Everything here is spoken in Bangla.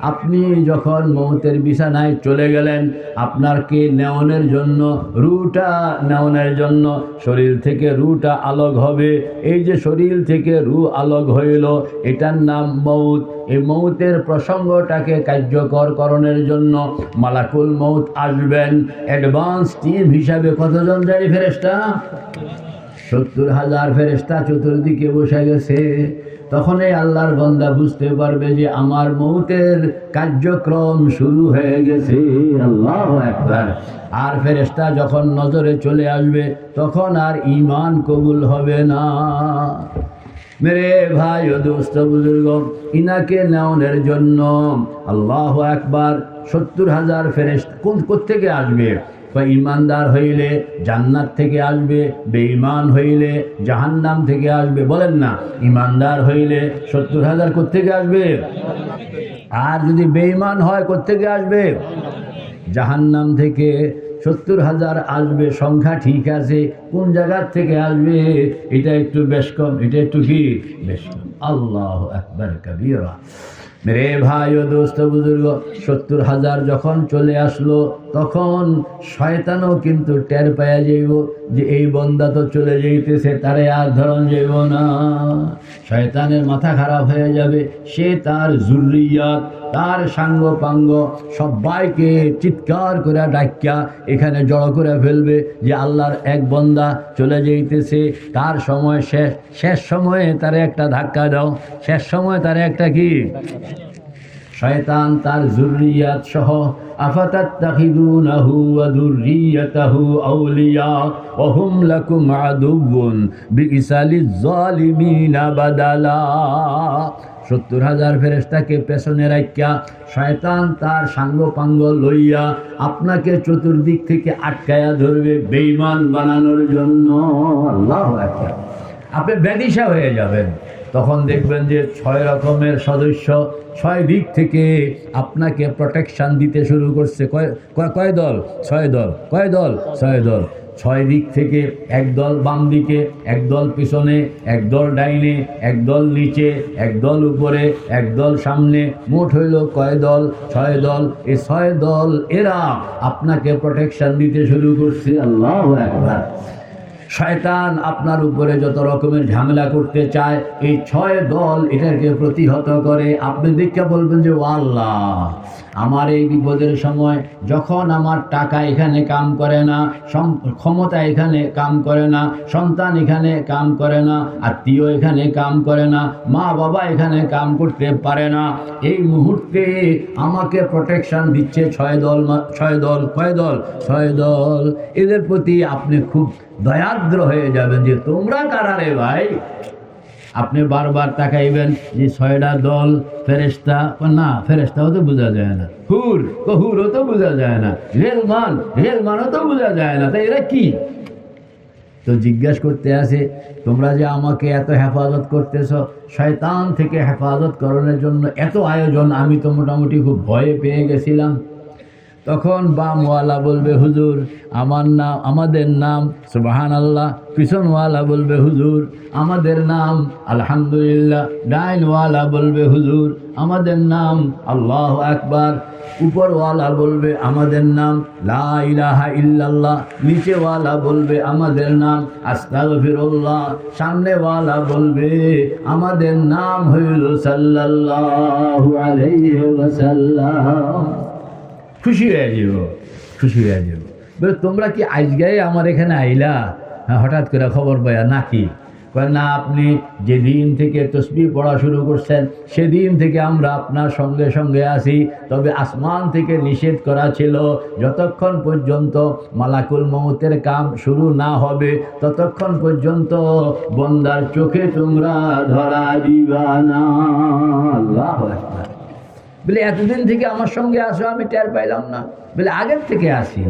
আপনি যখন মৌতের বিছানায় চলে গেলেন আপনারকে নেওয়ানোর জন্য, রুটা নেওয়ানোর জন্য, শরীর থেকে রুটা আলোক হবে? এই যে শরীর থেকে রু আলোক হইল, এটার নাম মৌত। এই মৌতের প্রসঙ্গটাকে কার্যকর করণের জন্য মালাকুল মৌত আসবেন। অ্যাডভান্স টিম হিসাবে কতজন জানি ফেরেস্তা সত্তর হাজার ফেরেস্তা চতুর্দিকে বসে গেছে। তখন এই আল্লাহর বন্দা বুঝতে পারবে যে আমার মৌতের কার্যক্রম শুরু হয়ে গেছে। আল্লাহ একবার আর ফেরেস্তা যখন নজরে চলে আসবে, তখন আর ইমান কবুল হবে না। মেরে ভাই ও দোস্ত বুজুর্গ, ইনাকে নেওয়ানোর জন্য আল্লাহ একবার সত্তর হাজার ফেরেস্ত কোন কোথেকে আসবে? ইমানদার হইলে জান্নাত থেকে আসবে, বেঈমান হইলে জাহান্নাম থেকে আসবে। বলেন না, ইমানদার হইলে সত্তর হাজার কোথেকে আসবে? আর যদি বেঈমান হয় কোথেকে আসবে? জাহান্নাম থেকে সত্তর হাজার আসবে, সংখ্যা ঠিক আছে, কোন জায়গার থেকে আসবে? এটা একটু বেশ কম, এটা একটু কি? বেশ কম। আল্লাহ একবার কবিরা। রে ভাই ও দোস্ত বুজুর্গ, সত্তর হাজার যখন চলে আসলো, তখন শয়তানও কিন্তু টের পায়া যাইব যে এই বন্দা তো চলে যাইতেছে, তারে আর ধরন যাইব না। শয়তানের মাথা খারাপ হয়ে যাবে, সে তার জুরিয়াত তার সাঙ্গ পাঙ্গ সবাইকে চিৎকার করে ডাক্যা এখানে জড়ো করে ফেলবে যে আল্লাহর এক বন্দা চলে যাইতেছে। তার সময় শেষ শেষ সময়ে তারে একটা ধাক্কা দাও। শেষ সময় তারে একটা কি? শয়তান তার জুরিয়াত সহ, আফাতাত্তাখিদুনাহু সত্তর হাজার ফেরেস্তাকে পেছনে রাখিয়া শয়তান তার সাঙ্গ পাঙ্গ লইয়া আপনাকে চতুর্দিক থেকে আটকায়া ধরবে বেইমান বানানোর জন্য। আল্লাহ আপনি ব্যাদিশা হয়ে যাবেন। তখন দেখবেন যে ছয় রকমের সদস্য ছয় দিক থেকে আপনাকে প্রোটেকশান দিতে শুরু করছে। কয়- কয় দল? ছয় দল। কয় দল? ছয় দল। ছয় দিক থেকে এক দল বাম দিকে, এক দল পিছনে, এক দল ডাইনে, এক দল নিচে, এক দল উপরে, এক দল সামনে। মোট হইল কয় দল? ছয় দল। এ ছয় দল, এরা আপনাকে প্রোটেকশন দিতে শুরু করছে। আল্লাহ একবার শয়তান আপনার উপরে যত রকমের ঝামেলা করতে চায়, এই ছয় দল এটাকে প্রতিহত করে। আপনি দেখে বলবেন যে আল্লাহ আমার এই বিপদের সময় যখন আমার টাকা এখানে কাম করে না ক্ষমতা এখানে কাম করে না, সন্তান এখানে কাম করে না, আত্মীয় এখানে কাম করে না মা বাবা এখানে কাম করতে পারে না, এই মুহূর্তে আমাকে প্রোটেকশন দিচ্ছে ছয় দল ছয় দল, কয় দল? ছয় দল। এদের প্রতি আপনি খুব দয়াদ্র হয়ে যাবেন যে তোমরা কারা রে ভাই? আপনি বারবার তাকাইবেন যে ছয়টা দল ফেরেস্তা না ফেরেস্তাও তো বোঝা যায় না। হুর ও হুরও তো বোঝা যায় না। রেলমান, রেলমানও তো বোঝা যায় না। তাই এরা কি? তো জিজ্ঞাসা করতে আসে তোমরা যে আমাকে এত হেফাজত করতেছ, শয়তান থেকে হেফাজত করানোর জন্য এত আয়োজন, আমি তো মোটামুটি খুব ভয়ে পেয়ে গেছিলাম। তখন বামওয়ালা বলবে, হুজুর, আমার নাম, আমাদের নাম সুবাহান আল্লাহ পিছনওয়ালা বলবে, হুজুর, আমাদের নাম, আলহামদুলিল্লাহ। ডাইনওয়ালা বলবে, হুজুর, আমাদের নাম, আল্লাহ আকবার। উপরওয়ালা বলবে, আমাদের নাম, লা ইলাহা ইল্লাল্লাহ। নিচেওয়ালা বলবে, আমাদের নাম, আস্তাগফিরুল্লাহ। সামনেওয়ালা বলবে, আমাদের নাম হইল সাল্লাল্লাহু আলাইহি ওয়াসাল্লাম। খুশি হয়ে যাব, খুশি হয়ে যাব। বলে, তোমরা কি আজগাই আমার এখানে আইলা? হ্যাঁ হঠাৎ করে খবর পাইয়া নাকি। না, আপনি যেদিন থেকে তসবি পড়া শুরু করছেন, সেদিন থেকে আমরা আপনার সঙ্গে সঙ্গে আসি তবে আসমান থেকে নিষেধ করা ছিল, যতক্ষণ পর্যন্ত মালাকুল মমতের কাম শুরু না হবে, ততক্ষণ পর্যন্ত বন্দার চোখে তোমরা ধরা দিবা না। আল্লাহ বলে এতদিন থেকে আমার সঙ্গে আসো আমি টের পাইলাম না। বলে আগের থেকে আসি।